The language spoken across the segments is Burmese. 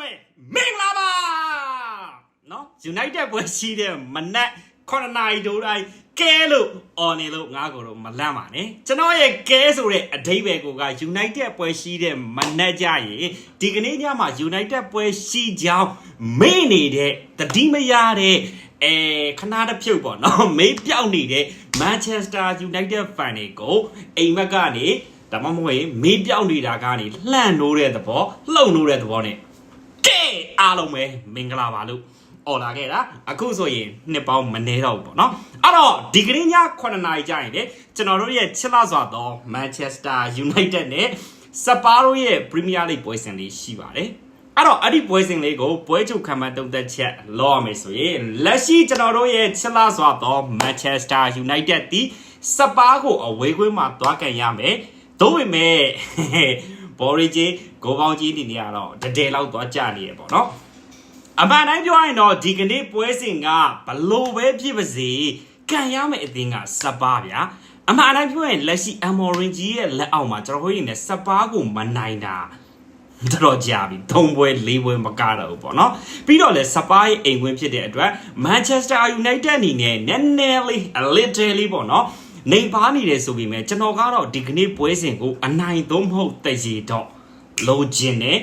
ပဲမင်္ဂလာပါနော် United ပွဲရှိတဲ့မနက်9နာရီတိုးတိုင်းကဲလို့အော်နေလို့ငါကိုတော့မလန့်ပါနဲ့ကျွန်တော်ရဲ့ကဲဆိုတဲ့အဓိပ္ပာယ်ကိုက United ပွဲရှိတဲ့မနက်ကြရင်ဒီကနေ့ညမှာ United ပွဲရှိကြောင်းမေ့နေတဲ့တတိမရတဲ့အဲခနာတစ်ဖြုတ်ပေါ့နော်မေးပြောက်နေတဲ့ Manchester United fan တွေကိုအိမ်မက်ကနေဒါမှမဟုတ်ရင်မေးပြောက်နေတာကနေလှန့်နိုးတဲ့သဘောလှုပ်နိုးတဲ့သဘောနဲ့ ကဲအားလုံးပဲမင်္ဂလာပါလို့អော်လာခဲ့တာအခုဆိုရင်နှစ်ပေါင်းမနေတော့ဘူးပေါ့နော်အဲ့တော့ဒီကနေ့ည9နာရီကြာရင်လေကျွန်တော်တို့ရဲ့ချစ်လာစွာသော Manchester United နဲ့စပါရိုရဲ့ Premier League ပွဲစဉ်လေးရှိပါတယ်အဲ့တော့အဲ့ဒီပွဲစဉ်လေးကိုပွဲချုပ်ခံမှတုံးသက်ချက်လောရမယ်ဆိုရင်လက်ရှိကျွန်တော်တို့ရဲ့ချစ်လာစွာသော Manchester United ဒီစပါကိုအဝေးကွင်းမှာသွားကန်ရမယ်တို့ပေမဲ့ ဘော်ရီဂျီဂိုးပေါင်းကြီးအနေနဲ့ကတော့တဒယ်လောက်သွားကြနေရပေါ့နော်အမှန်တိုင်းပြောရရင်တော့ဒီကနေ့ပွဲစဉ်ကဘလို့ပဲဖြစ်ပါစေကန်ရမယ့်အသင်းကစပါဗျာအမှန်တိုင်းပြောရင်လက်ရှိအမော်ရင်ဂျီရဲ့လက်အောက်မှာကျွန်တော်တို့ရင်းနဲ့စပါကိုမနိုင်တာတော်တော်ကြာပြီ၃ပွဲ၄ပွဲမကတော့ဘူးပေါ့နော်ပြီးတော့လဲစပါရဲ့အိမ်ဝင်ဖြစ်တဲ့အတွက် Manchester United အနေနဲ့နည်းနည်းလေး a little လေးပေါ့နော် နေပါနေတယ်ဆိုပေမဲ့ကျွန်တော်ကတော့ဒီကနေ့ပွဲစဉ်ကိုအနိုင်သုံးမဟုတ်တည်ရတော့လိုချင်တယ်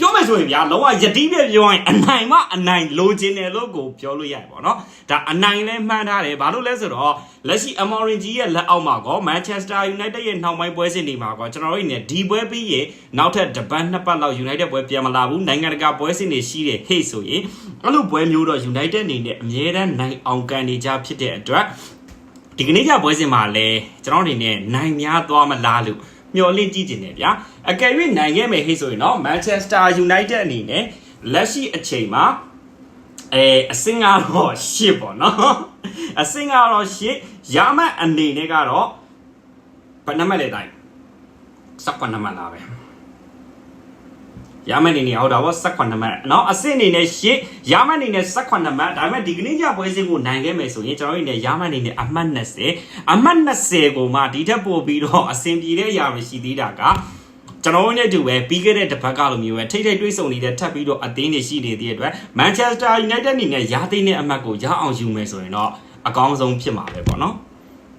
ပြောမယ်ဆိုရင်ဗျာလုံးဝယတိပြပြောရင်အနိုင်မအနိုင်လိုချင်တယ်လို့ကိုပြောလို့ရတယ်ပေါ့နော်ဒါအနိုင်လဲမှန်းထားတယ်ဘာလို့လဲဆိုတော့လက်ရှိအမော်ရင်ဂျီရဲ့လက်အောက်မှာကောမန်ချက်စတာယူနိုက်တက်ရဲ့နှောင်ပိုင်းပွဲစဉ်တွေမှာကောကျွန်တော်တို့နေဒီပွဲပြီးရင်နောက်ထပ်တပတ်နှစ်ပတ်လောက်ယူနိုက်တက်ပွဲပြန်မလာဘူးနိုင်ငံတကာပွဲစဉ်တွေရှိတယ်ဟေ့ဆိုရင်အဲ့လိုပွဲမျိုးတော့ယူနိုက်တက်အနေနဲ့အမြဲတမ်းနိုင်အောင်ကန်နေကြဖြစ်တဲ့အတွက် ဒီကနေ့ကျပွဲစဉ်မှာလည်းကျွန်တော်အနေနဲ့နိုင်များသွားမလားလို့မျှော်လင့်ကြည့်နေတယ်ဗျာအကယ်၍နိုင်ခဲ့မယ်ဟိဆိုရင်တော့ Manchester United အနေနဲ့လက်ရှိအချိန်မှာအဲအစင်ကတော့ရှစ်ပေါ့နော်အစင်ကတော့ရှစ်ရမတ်အနေနဲ့ကတော့ဘယ်နှမလဲတိုင်းစက်ကွန်နမလာပဲ ရမန်နေနေဟုတ်တာပေါ့18မှတ်နော်အဆင့်အနေနဲ့8ရမန်နေနဲ့18မှတ်ဒါပေမဲ့ဒီကနေ့ညပွဲစဉ်ကိုနိုင်ခဲ့မယ်ဆိုရင်ကျွန်တော်တို့နေရမန်နေနဲ့အမှတ်20အမှတ်20ကိုမှဒီထက်ပိုပြီးတော့အဆင်ပြေတဲ့အရာတွေရှိသေးတာကကျွန်တော်နဲ့တူပဲပြီးခဲ့တဲ့တစ်ပတ်ကလိုမျိုးပဲထိထိတွေးဆုံနေတဲ့ထပ်ပြီးတော့အသင်းတွေရှိနေတဲ့အတွက် Manchester United အနေနဲ့ရာသီနဲ့အမှတ်ကိုရအောင်ယူမယ်ဆိုရင်တော့အကောင်းဆုံးဖြစ်မှာပဲပေါ့နော်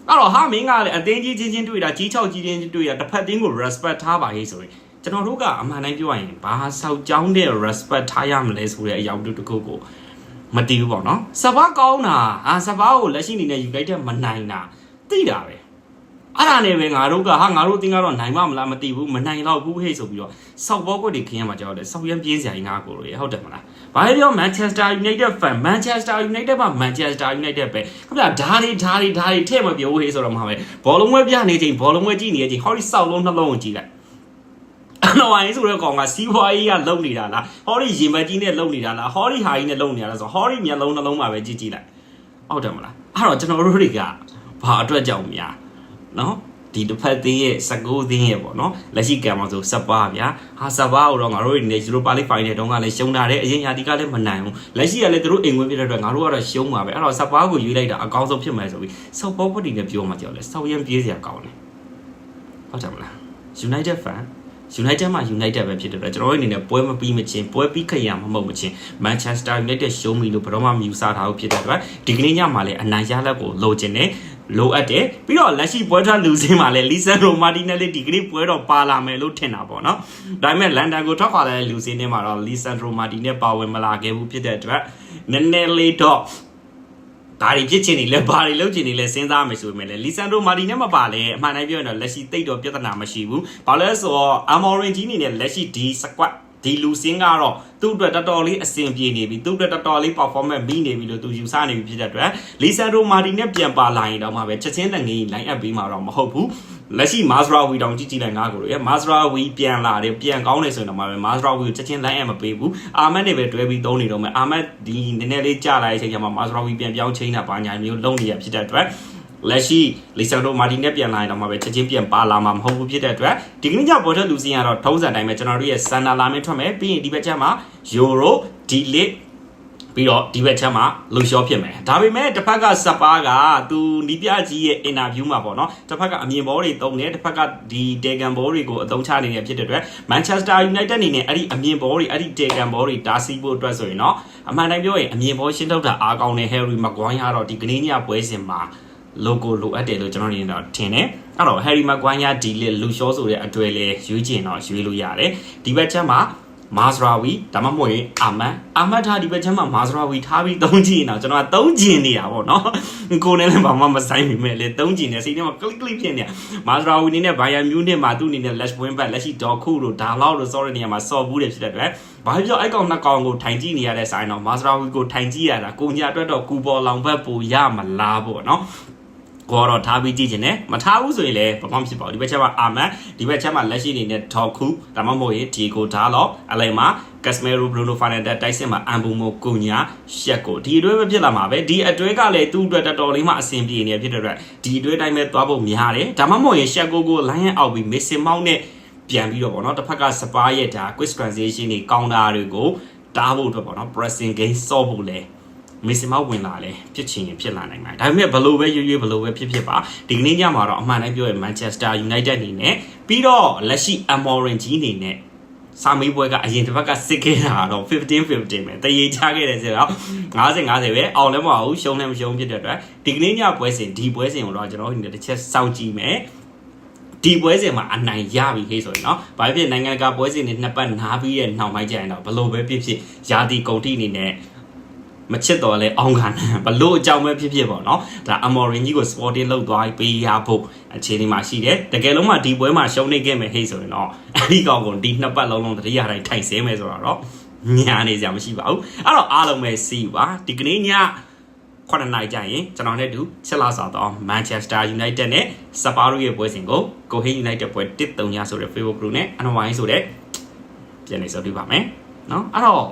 အဲ့တော့ဟာမင်းကလည်းအသင်းကြီးချင်းချင်းတွေ့တာကြီးချောက်ကြီးချင်းတွေ့တာတစ်ဖက်သင်းကို respect ထားပါရေးဆိုရင် ကျွန်တော်တို့ကအမှန်တိုင်းပြောရရင်ဘာဆောက်ကြောင်းတဲ့ respect ထားရမလဲဆိုတဲ့အရာတစ်ခုကိုမတည်ဘူးပေါ့နော်စပါးကောင်းတာအာစပါးကိုလက်ရှိအနေနဲ့ United မနိုင်တာသိတာပဲအဲ့ဒါနဲ့ပဲငါတို့ကဟာငါတို့အတင်းကတော့နိုင်မမလားမသိဘူးမနိုင်တော့ဘူးဟဲ့ဆိုပြီးတော့စောက်ဘောကွက်တွေခင်းရမှာကြောက်တယ်စောက်ရမ်းပြေးစရာကြီးငါကိုလို့ရဟုတ်တယ်မလားဘာလဲပြော Manchester United fan Manchester United မှာ Manchester United ပဲခင်ဗျာဓာတ်တွေဓာတ်တွေဓာတ်တွေထဲ့မပြောဟဲ့ဆိုတော့မှာပဲဘောလုံးဝဲပြနေချိန်ဘောလုံးဝဲကြည့်နေချိန်ဟောဒီစောက်လုံးနှလုံးကိုကြည့်လိုက် နော်အိုင်းဆိုတဲ့ကောင်ကစီးပွားရေးကလုံနေတာလားဟောဒီရင်မကြီးနဲ့လုံနေတာလားဟောဒီဟာကြီးနဲ့လုံနေတာလားဆိုဟောဒီမျက်လုံးနှလုံးမှာပဲကြည့်ကြည့်လိုက်ဟုတ်တယ်မလားအဲ့တော့ကျွန်တော်တို့တွေကဘာအတွက်ကြောင့်များနော်ဒီတစ်ဖက်သင်းရဲ့19သင်းရဲ့ပေါ့နော်လက်ရှိကံမှာဆိုစပါဗျာဟာစပါကိုတော့ငါတို့ဒီနေ့ Europa League Final တုန်းကလည်းရှုံးတာတယ်အရင်ရာသီကလည်းမနိုင်ဘူးလက်ရှိကလည်းသူတို့အိမ်ဝင်ပြတဲ့အတွက်ငါတို့ကတော့ရှုံးပါပဲအဲ့တော့စပါကိုယူလိုက်တာအကောင်းဆုံးဖြစ်မယ်ဆိုပြီးစောက်ပေါ်ပတီနဲ့ပြောမှကြောက်လဲစောက်ရမ်းပြေးစရာကောင်းတယ်ဟုတ်တယ်မလား United fan United မှာ United ပဲဖြစ်တယ်တော့ကျွန်တော်တို့အနေနဲ့ပွဲမပြီးမချင်းပွဲပြီးခရမမဟုတ်မချင်း Manchester United ရှုံးပြီလို့ဘယ်တော့မှမယူဆထားဘူးဖြစ်တဲ့အတွက်ဒီကနေ့ညမှာလည်းအနိုင်ရလက်ကိုလိုချင်တယ်လိုအပ်တယ်ပြီးတော့လက်ရှိပွဲထွက်လူစင်းမှာလည်း Lisandro Martinelli ဒီကနေ့ပွဲတော့ပါလာမယ်လို့ထင်တာပေါ့နော်ဒါပေမဲ့လန်ဒန်ကိုထွက်ခွာလာတဲ့လူစင်းထဲမှာတော့ Lisandro Martinez ပါဝင်မလာခဲ့ဘူးဖြစ်တဲ့အတွက်နည်းနည်းလေးတော့ ဒါတွေဖြစ်ချင်နေလဲဘာတွေလုပ်ချင်နေလဲစဉ်းစားမယ်ဆိုပေမဲ့လေလီဆန်ဒရိုမာတီနဲ့မပါလဲအမှန်တိုင်းပြောရင်တော့လက်ရှိတိတ်တော့ပြဿနာမရှိဘူးဘာလဲဆိုတော့အမော်ရင်ဂျီနေနဲ့လက်ရှိဒီစကွတ် ဒီလူစင်းကတော့သူ့အတွက်တော်တော်လေးအဆင်ပြေနေပြီသူ့အတွက်တော်တော်လေး performance မိနေပြီလို့သူယူဆနေပြီဖြစ်တဲ့အတွက်လီဆန်ဒရိုမာတီနဲ့ပြန်ပါလာရင်တော့မှပဲချက်ချင်းတငေး line up ပေးမှာတော့မဟုတ်ဘူးလက်ရှိမာစရာဝီတောင်ကြည့်ကြည့်လိုက်ငါကိုရဲ့မာစရာဝီပြန်လာတယ်ပြန်ကောင်းတယ်ဆိုရင်တော့မှပဲမာစရာဝီကိုချက်ချင်း line up မပေးဘူးအာမတ်နေပဲတွဲပြီးသုံးနေတော့မယ်အာမတ်ဒီနည်းနည်းလေးကြာလာတဲ့အချိန်ကျမှမာစရာဝီပြန်ပြောင်းချင်းတာဘာညာမျိုးလုံးနေရဖြစ်တဲ့အတွက် လက်ရှိလီဆန်ဒိုမာတီနဲ့ပြန်လာရင်တော့မှပဲချက်ချင်းပြန်ပါလာမှာမဟုတ်ဘူးဖြစ်တဲ့အတွက်ဒီကနေ့ညပေါ်ထက်လူစီကတော့ထုံးစံတိုင်းပဲကျွန်တော်တို့ရဲ့စန်နာလာမင်းထွက်မယ်ပြီးရင်ဒီဘက်ကျမှယူရိုဒီလစ်ပြီးတော့ဒီဘက်ချက်မှာလူလျှောဖြစ်မယ်ဒါပေမဲ့တစ်ဖက်ကစပါးကသူနီးပြကြီးရဲ့အင်တာဗျူးမှာပေါ့နော်တစ်ဖက်ကအမြင်ဘောတွေတုံးတယ်တစ်ဖက်ကဒီတေဂန်ဘောတွေကိုအသုံးချနေနေဖြစ်တဲ့အတွက်မန်ချက်စတာယူနိုက်တက်အနေနဲ့အဲ့ဒီအမြင်ဘောတွေအဲ့ဒီတေဂန်ဘောတွေတားဆီးဖို့အတွက်ဆိုရင်တော့အမှန်တိုင်းပြောရင်အမြင်ဘောရှင်းထုတ်တာအားကောင်းတဲ့ဟယ်ရီမကွိုင်းကတော့ဒီကနေ့ညပွဲစဉ်မှာ logo လိုအပ်တယ်လို့ကျွန်တော်အနေနဲ့တော့ထင်တယ်အဲ့တော့ Harry Maguire ဒီလလူရှောဆိုတဲ့အတွေ့လဲရွေးချင်တော့ရွေးလို့ရတယ်ဒီဘက်ချက်မှာမာဇရာဝီဒါမှမဟုတ်ရင်အာမန်အာမတ်ထားဒီဘက်ချက်မှာမာဇရာဝီထားပြီးသုံးကြည့်ရင်တော့ကျွန်တော်ကသုံးကြည့်နေတာပေါ့နော်ကိုယ်နဲ့လည်းဘာမှမဆိုင်မိမဲ့လေသုံးကြည့်နေစိတ်ထဲမှာ click click ဖြစ်နေမာဇရာဝီနေနဲ့ဘိုင်ယန်မြူးနဲ့မှာသူ့အနေနဲ့ lash win back လက်ရှိဒေါ်ခုတို့ဒါလောက်လို့ sorry နေရာမှာစော်ဘူးတယ်ဖြစ်တဲ့အတွက်ဘာဖြစ်လို့အဲ့ကောင်နှစ်ကောင်ကိုထိုင်ကြည့်နေရတဲ့ဆိုင်တော့မာဇရာဝီကိုထိုင်ကြည့်ရတာကိုညာအတွက်တော့ကူပေါ်လောင်ဘက်ပူရမလားပေါ့နော် ကိုကတော့ထားပြီးကြည့်ချင်တယ်မထားဘူးဆိုရင်လည်းဘာမှမဖြစ်ပါဘူးဒီဘက်ချက်မှာအာမန်ဒီဘက်ချက်မှာလက်ရှိနေတဲ့ဒေါ်ခုဒါမှမဟုတ်ရင်ဒီကိုဒါလော့အလိုက်မှာကက်စမဲရိုဘရိုနိုဖိုင်နယ်တက်တိုက်စစ်မှာအမ်ဘူမိုကိုညာရှက်ကိုဒီအတွဲပဲဖြစ်လာမှာပဲဒီအတွဲကလည်းသူ့အတွက်တော်တော်လေးမှအဆင်ပြေနေဖြစ်တဲ့အတွက်ဒီအတွဲတိုင်းပဲသွားဖို့များတယ်ဒါမှမဟုတ်ရင်ရှက်ကိုကိုလိုင်းရအောက်ပြီးမစ်စင်မောင်းနဲ့ပြန်ပြီးတော့ဗောနော်တစ်ဖက်ကစပါးရဲ့ဒါ quick transition တွေကောင်တာတွေကိုတားဖို့အတွက်ဗောနော် pressing game ဆော့ဖို့လဲ မစ္စမဝင်လာလဲဖြစ်ချင်ရင်ဖြစ်လာနိုင်မှာဒါပေမဲ့ဘလို့ပဲရွရွဘလို့ပဲဖြစ်ဖြစ်ပါဒီကနေ့ညမှာတော့အမှန်တိုင်းပြောရင် Manchester United အနေနဲ့ပြီးတော့လက်ရှိ Amorim ကြီးအနေနဲ့စာမေးပွဲကအရင်တစ်ပတ်ကစစ်ခဲ့တာတော့15 15ပဲတရေချခဲ့တယ်ဆိုတော့50 50ပဲအောင်လည်းမဟုတ်ဘူးရှုံးလည်းမရှုံးဖြစ်တဲ့အတွက်ဒီကနေ့ညပွဲစဉ်ဒီပွဲစဉ်ကိုတော့ကျွန်တော်တို့ဒီတစ်ချက်စောင့်ကြည့်မယ်ဒီပွဲစဉ်မှာအနိုင်ရပြီခေဆိုရင်เนาะဘာဖြစ်ဖြစ်နိုင်ငံတကာပွဲစဉ်တွေနှစ်ပတ်နားပြီးတဲ့နောက်ပိုင်းကျရင်တော့ဘလို့ပဲဖြစ်ဖြစ်ယာတီကုန်တိအနေနဲ့ မချစ်တော်လဲအောင်းခံဘလို့အကြောင်းပဲဖြစ်ဖြစ်ပေါ့เนาะဒါအမော်ရင်ကြီးကို sporting လောက်သွားပေးရဖို့အခြေအနေမှာရှိတယ်တကယ်လုံးမှဒီပွဲမှာရှုံးနေခဲ့မယ်ဟေ့ဆိုရင်တော့အဲ့ဒီကောင်ကိုဒီနှစ်ပတ်လုံးလုံးတတိယတိုင်းထိုက်ဆဲမယ်ဆိုတော့ညာနေစရာမရှိပါဘူးအဲ့တော့အားလုံးပဲစီပါဒီကနေ့ညခုနှစ်နိုင်ကြရင်ကျွန်တော်နဲ့တူချက်လာစားတော့ Manchester United နဲ့ Spurs ရဲ့ပွဲစဉ်ကို Cohen United ပွဲ1-3ညဆိုတဲ့ Facebook group နဲ့ Anwine ဆိုတဲ့ပြန်နေစောပြပါမယ်เนาะအဲ့တော့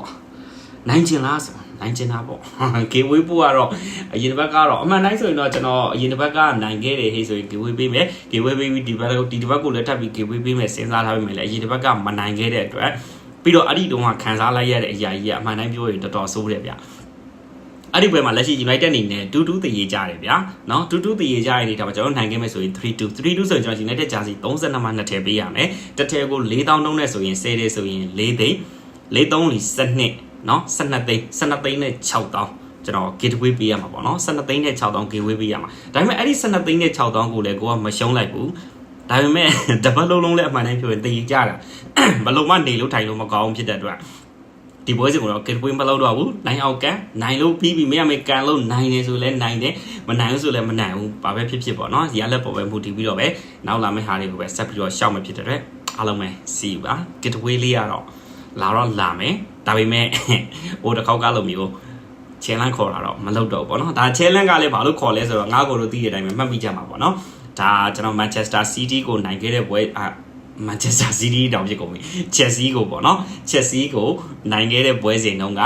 နိုင်ကျင်လားဆို နိုင်ကျင်တာပေါ့ကေဝေးပို့ကတော့အရင်တစ်ပတ်ကတော့အမှန်တိုင်းဆိုရင်တော့ကျွန်တော်အရင်တစ်ပတ်ကနိုင်ခဲ့တယ်ဟေ့ဆိုရင်ကေဝေးပေးမယ်ကေဝေးပေးပြီးဒီဘက်ဒီတစ်ပတ်ကိုလည်းထပ်ပြီးကေဝေးပေးမယ်စဉ်းစားထားပေးမယ်လေအရင်တစ်ပတ်ကမနိုင်ခဲ့တဲ့အတွက်ပြီးတော့အဲ့ဒီတုန်းကခံစားလိုက်ရတဲ့အရာကြီးကအမှန်တိုင်းပြောရင်တော်တော်ဆိုးတယ်ဗျအဲ့ဒီပွဲမှာလက်ရှိ United အနေနဲ့2-2တည်ရကြတယ်ဗျာเนาะ2-2တည်ရကြတဲ့အနေထားမှာကျွန်တော်နိုင်ခဲ့မယ်ဆိုရင်3-2 3-2ဆိုရင်ကျွန်တော် United ဂျာစီ32မှ2ထည့်ပေးရမယ်တစ်ထည့်ကို4000တုံးနဲ့ဆိုရင်10တယ်ဆိုရင်4သိန်း4-3လီ12เน าะ12သိန်း12သိန်းနဲ့6000ကျွန်တော် gateway ပေးရမှာပေါ့နော်12သိန်းနဲ့6000 gateway ပေးရမှာဒါပေမဲ့အဲ့ဒီ12သိန်းနဲ့6000ကိုလည်းကိုကမရှုံးလိုက်ဘူးဒါပေမဲ့တပတ်လုံးလုံးလည်းအမှန်တမ်းပြောရင်တည်ကြတာဘလုံးမနေလို့ထိုင်လို့မကောင်းဖြစ်တဲ့အတွက်ဒီပွဲစဉ်ကိုတော့ gateway မလုပ်တော့ဘူးနိုင်အောင်ကန်နိုင်လို့ပြီးပြီမရမေကန်လို့နိုင်တယ်ဆိုလည်းနိုင်တယ်မနိုင်ဘူးဆိုလည်းမနိုင်ဘူးဘာပဲဖြစ်ဖြစ်ပေါ့နော်ရလက်ပေါ်ပဲမူတည်ပြီးတော့ပဲနောက်လာမယ့်ဟာတွေကိုပဲဆက်ပြီးတော့ရှောက်မှဖြစ်တဲ့အတွက်အားလုံးပဲစီပါ gateway လေးကတော့ လာတော့လာမယ်ဒါပေမဲ့ဟိုတစ်ခေါက်ကလိုမျိုး challenge ခေါ်တာတော့မလုပ်တော့ဘူးပေါ့နော်ဒါ challenge ကလည်းဘာလို့ခေါ်လဲဆိုတော့ငါ့ကိုလို့သိတဲ့အတိုင်းပဲမှတ်မိကြမှာပေါ့နော်ဒါကျွန်တော် Manchester City ကိုနိုင်ခဲ့တဲ့ပွဲအာ Manchester City တောင်ဖြစ်ကုန်ပြီ Chelsea ကိုပေါ့နော် Chelsea ကိုနိုင်ခဲ့တဲ့ပွဲစဉ်တုန်းက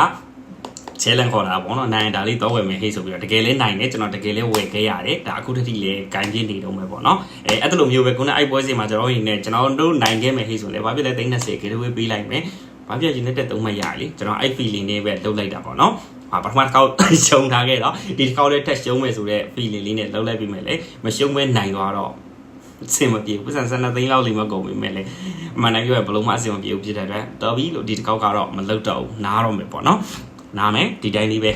challenge ခေါ်တာပေါ့နော်နိုင်ဒါလေးတော့ဝယ်မယ်ဟေ့ဆိုပြီးတော့တကယ်လဲနိုင်တယ်ကျွန်တော်တကယ်လဲဝယ်ခဲ့ရတယ်ဒါအခုတတိလဲဂိုင်းပြင်းနေတော့မယ်ပေါ့နော်အဲအဲ့လိုမျိုးပဲခုနအဲ့ပွဲစဉ်မှာကျွန်တော်အနေနဲ့ကျွန်တော်တို့နိုင်ခဲ့မယ်ဟေ့ဆိုလဲဘာဖြစ်လဲ30 giveaway ပေးလိုက်မယ် ဘာဖြစ်ရင်တက်သုံးမရလေကျွန်တော်အဲ့ feeling လေးပဲလုပ်လိုက်တာပေါ့နော်ဟာပထမတစ်ခေါက်ရှုံထားခဲ့တော့ဒီတစ်ခေါက်လေးထက်ရှုံးမယ်ဆိုတော့ feeling လေးနဲ့လုပ်လိုက်ပြီးမယ်လေမရှုံးမဲနိုင်သွားတော့အဆင်မပြေဘူးပတ်စံ12သိန်းလောက်လေးမကုန်ပြီမဲ့လေအမှန်တမ်းပြောရင်ဘလုံးမအဆင်မပြေဘူးဖြစ်တဲ့အတွက်တော်ပြီလို့ဒီတစ်ခေါက်ကတော့မလုပ်တော့ဘူးနားတော့မယ်ပေါ့နော်နားမယ်ဒီတိုင်းလေးပဲ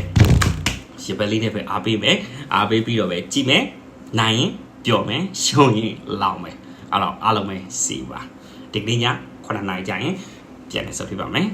ရပလေးနဲ့ပဲအားပေးမယ်အားပေးပြီးတော့ပဲကြည့်မယ်နိုင်ရင်ပျော်မယ်ရှုံးရင်လောင်မယ်အဲ့တော့အားလုံးပဲစီပါဒီကနေ့ည9:00နာရီကျရင် ပြန်နေဆက်ပြပါမယ်